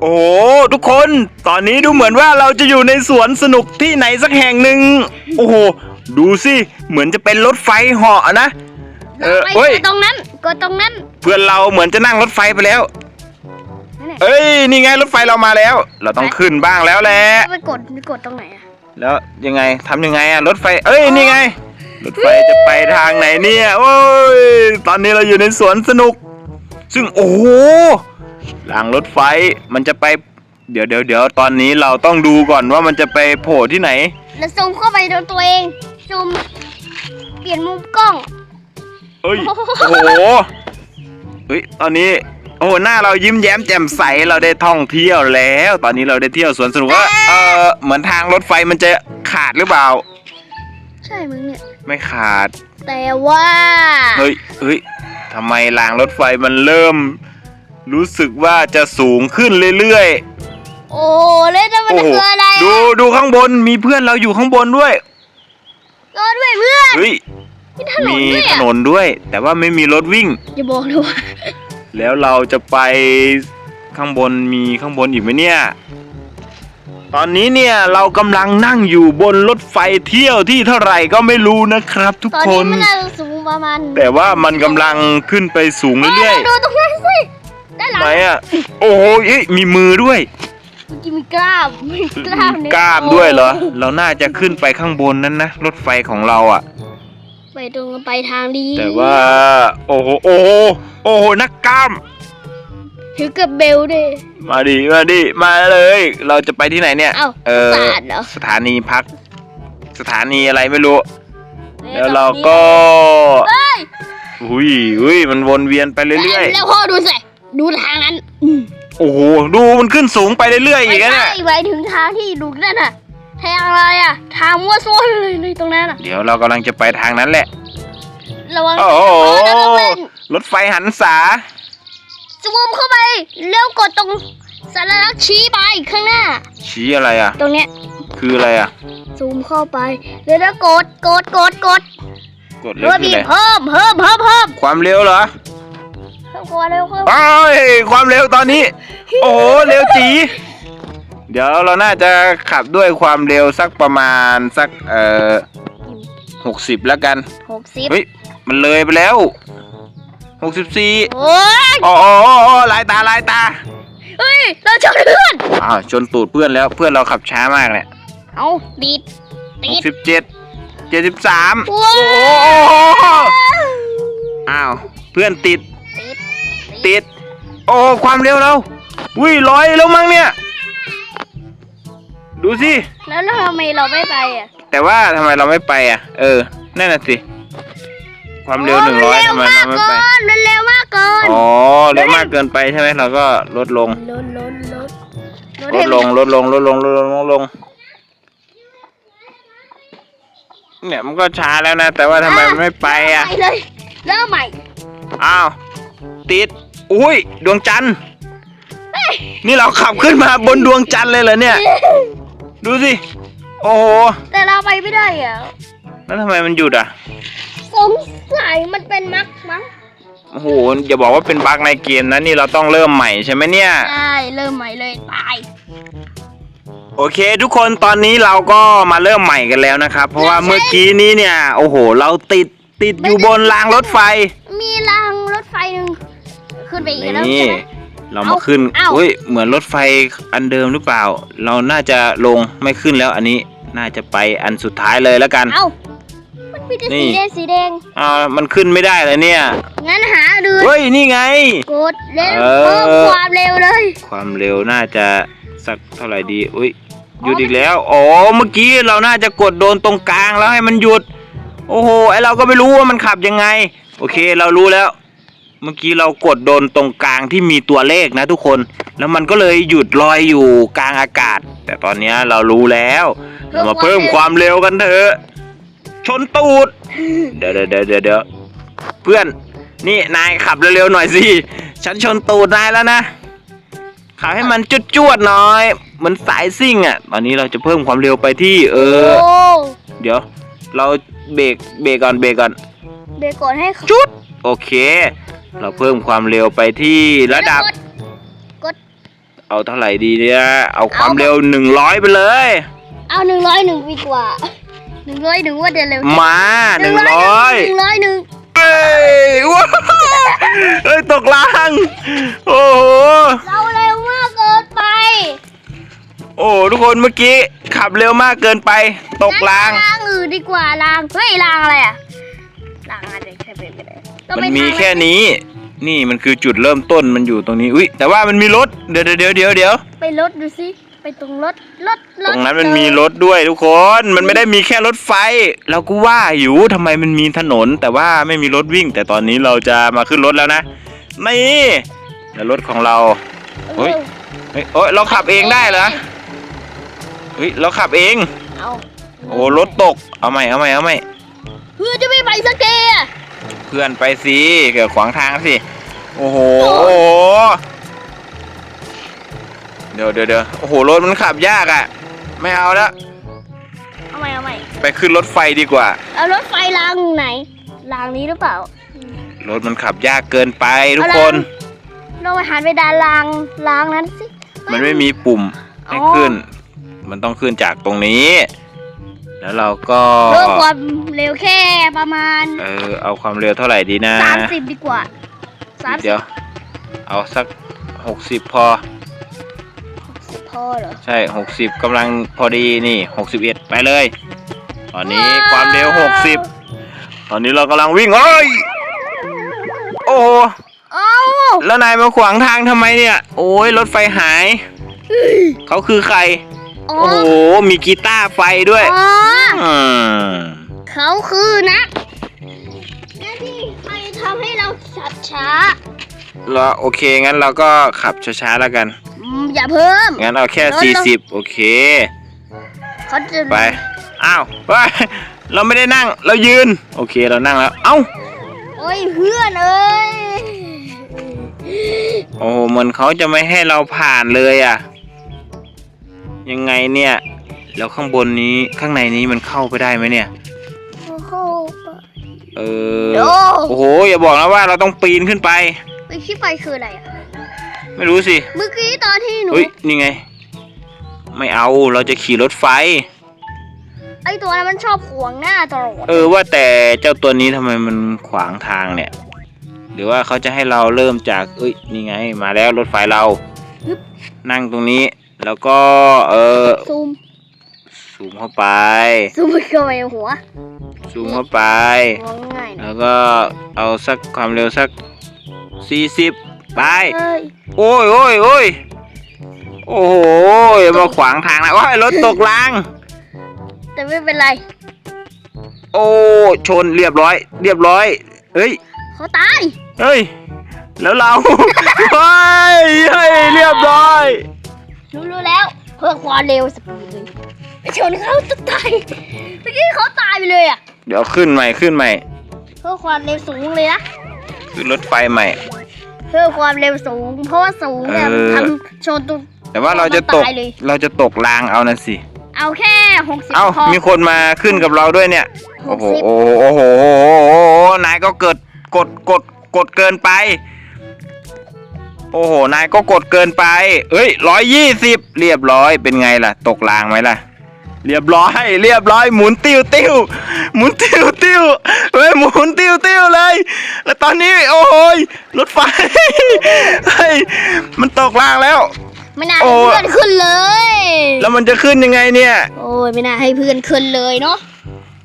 โอ้โหทุกคนตอนนี้ดูเหมือนว่าเราจะอยู่ในสวนสนุกที่ไหนสักแห่งหนึ่งโอ้โห ดูสิเหมือนจะเป็นรถไฟเหาะนะ เออไปเฮ้ย กดตรงนั้นกดตรงนั้นเพื่อนเราเหมือนจะนั่งรถไฟไปแล้ว นั่นแหละเอ้ยนี่ไงรถไฟเรามาแล้ว เราต้องขึ้นบ้างแล้วแหละไปกดไปกดตรงไหนอะแล้วยังไงทำยังไงอะรถไฟ เอ้ยนี่ไง รถไฟจะไปทางไหนเนี่ยโอ้ยตอนนี้เราอยู่ในสวนสนุก ซึ่งโอ้โห รางรถไฟมันจะไป เดี๋ยวเดี๋ยวเดี๋ยวตอนนี้เราต้องดูก่อนว่ามันจะไปโผล่ที่ไหน แล้วซูมเข้าไปดูตัวเองซูมเปลี่ยนมุมกล้อง เอ้ย โอ้โหเฮ้ย ตอนนี้ โอ้โหหน้าเรายิ้มแย้มแจ่มใส เราได้ท่องเที่ยวแล้ว ตอนนี้เราได้เที่ยวสวนสนุกว่าเออเหมือนทางรถไฟมันจะขาดหรือเปล่า ใช่มึงเนี่ย ไม่ขาด แต่ว่า เฮ้ยเฮ้ยทำไมรางรถไฟมันเริ่ม รู้สึกว่าจะสูงขึ้นเรื่อยโอ้แล้วจะๆมันโอ้โหคืออะไรดูอะดูข้างบนมีเพื่อนเราอยู่ข้างบนด้วยรอด้วยเพื่อนเฮ้ยมีถนนมีด้วยถอะนนด้วย แต่ว่าไม่มีรถวิ่ง อย่าบอกนะว่าแล้วเราจะไปข้างบนมีข้างบนอีกไหมเนี่ย ตอนนี้เนี่ยเรากำลังนั่งอยู่บนรถไฟเที่ยวที่เท่าไหร่ก็ไม่รู้นะครับทุกตอนคนี้น มันน่าจะสูงประมาณแต่ว่ามันกำลังขึ้นไปสูงเรื่อยดูตรงนั้นสิด้าน หๆลังไหนอะ โอ้โหเอ้ยมีมือด้วย เมื่อกี้มีกล้ามมีกล้ามมีในกล้ามด้วยเหรอ เราน่าจะขึ้นไปข้างบนนั้นนะ รถไฟของเราอะ ไปตรงไปทางดีแต่ว่า โอ้โห โอ้โห โอ้โห นักกล้าม ถือกับเบลด้วย มาดิ มาดิ มาเลย เราจะไปที่ไหนเนี่ย เอ้าเออสะอาดเหรอ สถานีพัก สถานีอะไรไม่รู้ แล้วเราก็เอ้ยอุ้ยอุ้ยมันวนเวียนไปเรื่อย แล้วพ่อดูสิ ดูทางนั้นอืมๆโอ้โหดูมันขึ้นสูงไปเรื่อยๆอีกไม่นะเนี่ใช่ยไปถึงทางที่ดูนั่นน่ะทางอะไรอะ ทางมั่วซั่วเลยเลยตรงนั้นอะ เดี๋ยวเรากำลังจะไปทางนั้นแหละ ระวังโอ้โห เออระวังรถไฟหันษาซูมเข้าไปแล้วกดตรงสัญลักษณ์ชี้ไปข้างหน้า ชี้อะไรอะ ตรงเนี้ยคืออะไรอะ ซูมเข้าไปแล้วก็กดกดกดกดกดเลแล้ยวก็คือบีอะไรบเพิ่มเพิ่มเพิ่มเพิ่มความเร็วเหรอ เพิ่มความเร็วเพิ่มไอ้ยความเร็วตอนนี้ โอ้โหเร็วจีเดี๋ยวเราน่าจะขับด้วยความเร็วสักประมาณสักเอ่อหกสิบแล้วกันหกสิบเฮ้ยมันเลยไปแล้วหกสิบสี่โอ้ยอ๋ออ๋ออ๋ออ๋อลายตาลายตาเฮ้ยเราชนเพื่อนอ้าวชนตูดเพื่อนแล้วเพื่อนเราขับช้ามากเนี่ยเอาดีดหติกดสิบเจ็ดเจ็ดสิบสามว้าโอ้วโหอ้าวเพื่อนติดติด ติด โอ้ ความเร็วเราอุ้ยร้อยแล้วมั้งเนี่ย ดูสิ แล้วทำไมเราไม่ไปอะแต่ว่าทำไมเราไม่ไปอะ เออ นั่นน่ะสิ ความเร็วหนึ่งร้อยทำไมเราไม่ไป มันเร็วมากเกิน อ๋อ เร็วมากเกินไปใช่ไหมเราก็ลดลง ลดลดลดลดลง ลดลง ลดลง ลดลง ลดลง เนี่ยมันก็ช้าแล้วนะ แต่ว่าทำไมมันไม่ไปอะ ไปเลย เริ่มใหม่ อ้าว ติด อุ้ยดวงจันทร์นี่เราขับขึ้นมาบนดวงจันทร์เลยเหรอเนี่ย ดูสิ โอ้โห แต่เราไปไม่ได้อะแล้วทำไมมันหยุดอะ สงสัยมันเป็นมักมั้งโอ้โหอย่าบอกว่าเป็นบั๊กในเกมนะนี่เราต้องเริ่มใหม่ใช่ไหมเนี่ย ใช่เริ่มใหม่เลยตายโอเค ทุกคนตอนนี้เราก็มาเริ่มใหม่กันแล้วนะครับ เพราะว่าเมื่อกี้นี้เนี่ย โอ้โห เราติดติดอยู่บนรางรถไฟ มีรางรถไฟหนึ่ง ขึ้นไปอีกแล้วนี่ใช่ไหม เรามาขึ้นเอ้า อุ้ยเหมือนรถไฟอันเดิมหรือเปล่า เราน่าจะลงไม่ขึ้นแล้วอันนี้น่าจะไปอันสุดท้ายเลยแล้วกัน เอ้า มันมีแต่นี่ สีแดงสีแดง อ่ามันขึ้นไม่ได้เลยเนี่ยงั้นหาดูเฮ้ยนี่ไง กดเล่นเออ เพิ่มความเร็วเลย ความเร็วน่าจะสักเท่าไหร่ดีอุ้ยหยุดอีกแล้วอ๋อเมื่อกี้เราน่าจะกดโดนตรงกลางแล้วให้มันหยุด โอ้โหไอเราก็ไม่รู้ว่ามันขับยังไง โอเคเรารู้แล้ว เมื่อกี้เรากดโดนตรงกลางที่มีตัวเลขนะทุกคน แล้วมันก็เลยหยุดลอยอยู่กลางอากาศ แต่ตอนเนี้ยเรารู้แล้วเรามาเพิ่มความเร็วกันเถอะ ชนตูดเดี๋ยวเดี๋ยวเดี๋ยวเดี๋ยวเดี๋ยวเพื่อน นี่นายขับเร็วๆหน่อยสิ ฉันชนตูดนายแล้วนะ ขับให้มันจวดๆหน่อยเหมือนสายซิ่งอะ ตอนนี้เราจะเพิ่มความเร็วไปที่ เออโอ้เดี๋ยว เราเบรกเบรกก่อนเบรกก่อนเดี๋ยวกดให้เขาจุด โอเค เราเพิ่มความเร็วไปที่ระดับกดกด เอาเท่าไหร่ดีเนี่ยเอาความเร็วหนึ่งร้อยไปเลย เอาหนึ่งร้อยหนึ่งดีกว่าหนึ่งร้อยหนึ่งว่าเดินเร็วมาหนึ่งร้อยหนึ่งร้อยหนึ่งเฮ้ยว้าวเฮ้ยตกล่าง โอ้โหเราเร็วมากเกินไป โอ้ทุกคนเมื่อกี้ขับเร็วมากเกินไป ตกล่างงั้นรางอื่นดีกว่ารางเฮ้ยรางอะไรอะรางอะไรใช่ไหมไม่ได้เรามันไปมีทางแค่นี้ นี่มันคือจุดเริ่มต้นมันอยู่ตรงนี้ อุ้ยแต่ว่ามันมีรถ เดี๋ยวเดี๋ยวเดี๋ยวเดี๋ยวเดี๋ยวไปรถดูสิ ไปตรงรถรถรตถรงนั้นมันมีรถด้วยทุกคน มันไม่ได้มีแค่รถไฟ เราก็ว่าอยู่ทำไมมันมีถนน แต่ว่าไม่มีรถวิ่ง แต่ตอนนี้เราจะมาขึ้นรถแล้วนะ นี่แล้วรถของเราเฮ้ยเฮ้ยโอ้ยเราขับเองได้เหรอเฮ้ยเราขับเอง เอาโอ้รถตก เอาใหม่เอาใหม่เอาใหม่เพื่อจะไม่ไปสักทีอะ เพื่อนไปสิเกิดขวางทางสิ โอ้โหโอ้เดี๋ยวเดี๋ยวเดี๋ยวโอ้โห รถมันขับยากอะ่ะ ไม่เอาแล้ว เอาใหม่เอาใหม่ไปขึ้นรถไฟดีกว่า เอารถไฟรางไหน รางนี้หรือเปล่า รถมันขับยากเกินไปทุกเอาคล่ะนเราไปหันไปด้านรางรางนั้นสิ มันไม่มีปุ่มให้อ๋อขึ้น มันต้องขึ้นจากตรงนี้ แล้วเราก็เพิ่มความเร็วแค่ประมาณเออเอาความเร็วเท่าไหร่ดีนะสามสิบดีกว่าสามสิเดี๋ยบวเอาสักหกสิบพอพอเหรอใช่หกสิบกำลังพอดีนี่หกสิบเอ็ดไปเลย ตอนนี้ความเร็วหกสิบตอนนี้เรากำลังวิ่งเอ้ยโอ้โหเอ้าแล้วนายมาขวางทางทำไมเนี่ย โอ้ยรถไฟหาย เขาคือใคร อ๋อโอ้โห มีกีตาร์ไฟด้วยอ๋ออืมเขาคือนักหน้าที่ใครทำให้เราขับช้าแล้วโอเคงั้นเราก็ขับช้าๆแล้วกัน อืมอย่าเพิ่ม งั้นเอาแค่แล้วเรา40 โอเค เขาจะไป อ้าวไปเราไม่ได้นั่ง เรายืน โอเค เรานั่งแล้ว เอ้าเอ้ยเพื่อนเอ้ย โอ้โหเหมือนเขาจะไม่ให้เราผ่านเลยอะ ยังไงเนี่ย แล้วข้างบนนี้ข้างในนี้มันเข้าไปได้ไหมเนี่ยโอ้โหเออโอ้โอ้โห อย่าบอกนะว่าเราต้องปีนขึ้นไปไอ้ขี้ไฟคืออะไรอะ ไม่รู้สิ เมื่อกี้ตอนที่หนูเฮ้ย นี่ไง ไม่เอา เราจะขี่รถไฟ ไอ้ตัวนั้นมันชอบขวางหน้าตลอด เออว่าแต่เจ้าตัวนี้ทำไมมันขวางทางเนี่ย หรือว่าเขาจะให้เราเริ่มจาก เอ้ย นี่ไง มาแล้วรถไฟเรา นั่งตรงนี้ แล้วก็เออซูมสูงเข้าไป ซูมเข้าไปหัวสูงเข้าไปมองง่ายนะแล้วก็เอาสักความเร็วสักสี่สิบไป เอ้ยโอ้ยโอ้ยโอ้ยโอ้โหมาขวางทางนะว้ายรถตกราง แต่ไม่เป็นไรโอ้ชนเรียบร้อย เรียบร้อย เฮ้ย เขาตาย เฮ้ย แล้วเรา เฮ้ยเฮ้ยเรียบร้อย รู้รู้แล้ว เพิ่มความเร็วสปีดเลยไปชนเขาจะตายเมื่อกี้เขาตายไปเลยอะ เดี๋ยวขึ้นใหม่ขึ้นใหม่ เพิ่มความเร็วสูงเลยนะ ขึ้นรถไฟใหม่ เพิ่มความเร็วสูง เพราะว่าสูงเนี่ยเออ ทำชนตัวแต่ว่าเราจะตกตายเลย เราจะตกรางเอานะสิ เอาแค่หกสิบเอ้า พอ มีคนมาขึ้นกับเราด้วยเนี่ยหโอ้กโหสิบโอ้โหโอ้โห โอ้โห โอ้โห นายก็เกิดกดกดกดเกินไป โอ้โห นายก็กดเกินไป เอ้ยร้อยยี่สิบเรียบร้อยเป็นไงล่ะ ตกรางไหมล่ะ เรียบร้อย เรียบร้อย หมุนติ้วติ้วหมุนติ้วติ้วเฮ้ยหมุนติ้วติ้วเลย แล้วตอนนี้โอ้โหยรถไฟเฮ้ยมันตกรางแล้ว ไม่น่าโอ้ให้เพื่อนขึ้นเลย แล้วมันจะขึ้นยังไงเนี่ย โอ้ยไม่น่าให้เพื่อนขึ้นเลยเนาะ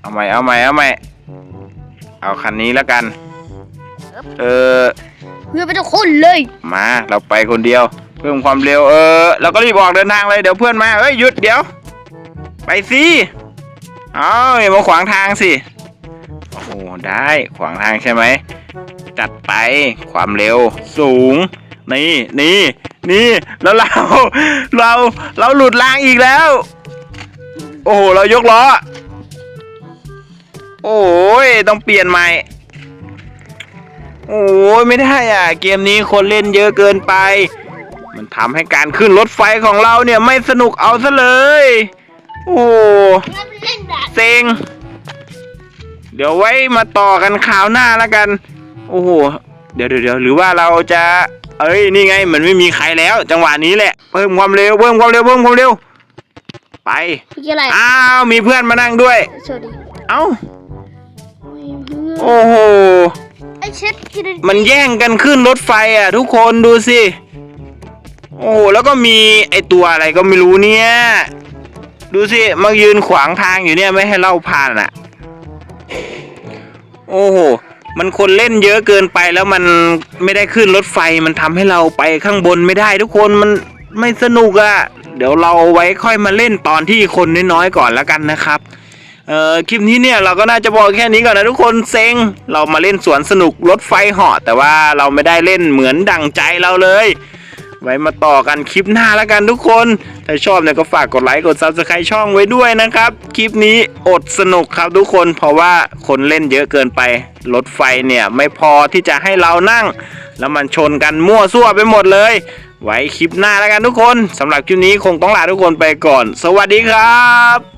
เอาใหม่เอาใหม่เอาใหม่เอาคันนี้แล้วกัน เออ เพื่อนไม่ต้องขึ้นเลย มาเราไปคนเดียว เพิ่มความเร็วเออเราก็รีบออกเดินทางเลยเดี๋ยวเพื่อนมาเอ้ยหยุดเดี๋ยว ไปสิเอาอย่ามาขวางทางสิโอ้ได้ขวางทางใช่ไหมจัดไปความเร็วสูง นี่นี่นี่แล้วเราเราเราหลุดรางอีกแล้ว โอ้โหเรายกล้อโอ้ยต้องเปลี่ยนใหม่ โอ้ยไม่ได้อะ เกมนี้คนเล่นเยอะเกินไป มันทำให้การขึ้นรถไฟของเราเนี่ยไม่สนุกเอาซะเลย โอ้งั้นเล่นแบบเซ็ง เดี๋ยวไว้มาต่อกันคราวหน้าแล้วกัน โอ้โหเดี๋ยวเดี๋ยวเดี๋ยวหรือว่าเราจะ เอ้ยนี่ไงมันไม่มีใครแล้ว จังหวะนี้แหละ เพิ่มความเร็วเพิ่มความเร็วเพิ่มความเร็ว ไปเมื่อกี้อะไรอ้าวมีเพื่อนมานั่งด้วยสวัสดีเอ้าโอ้โอ้โห ไอเช็ดกินมันแย่งกันขึ้นรถไฟอะ ทุกคนดูสิ โอ้แล้วก็มีไอตัวอะไรก็ไม่รู้เนี่ย ดูสิมายืนขวางทางอยู่เนี่ยไม่ให้เราผ่านอะ โอ้โหมันคนเล่นเยอะเกินไปแล้วมันไม่ได้ขึ้นรถไฟมันทำให้เราไปข้างบนไม่ได้ ทุกคนมันไม่สนุกอะ่ะ เดี๋ยวเราไว้ค่อยมาเล่นตอนที่คนน้อยๆก่อนแล้วกันนะครับ เออคลิปนี้เนี่ยเราก็น่าจะบอกแค่นี้ก่อนนะทุกคนเซ็งเรามาเล่นสวนสนุกรถไฟเหาะแต่ว่าเราไม่ได้เล่นเหมือนดั่งใจเราเลย ไว้มาต่อกันคลิปหน้าแล้วกันทุกคน ถ้าชอบเนี่ยก็ฝากกดไลค์กด subscribe ช่องไว้ด้วยนะครับ คลิปนี้อดสนุกครับทุกคนเพราะว่าคนเล่นเยอะเกินไป รถไฟเนี่ยไม่พอที่จะให้เรานั่ง แล้วมันชนกันมั่วซั่วไปหมดเลย ไว้คลิปหน้าแล้วกันทุกคนสำหรับคลิปนี้คงต้องลาทุกคนไปก่อน สวัสดีครับ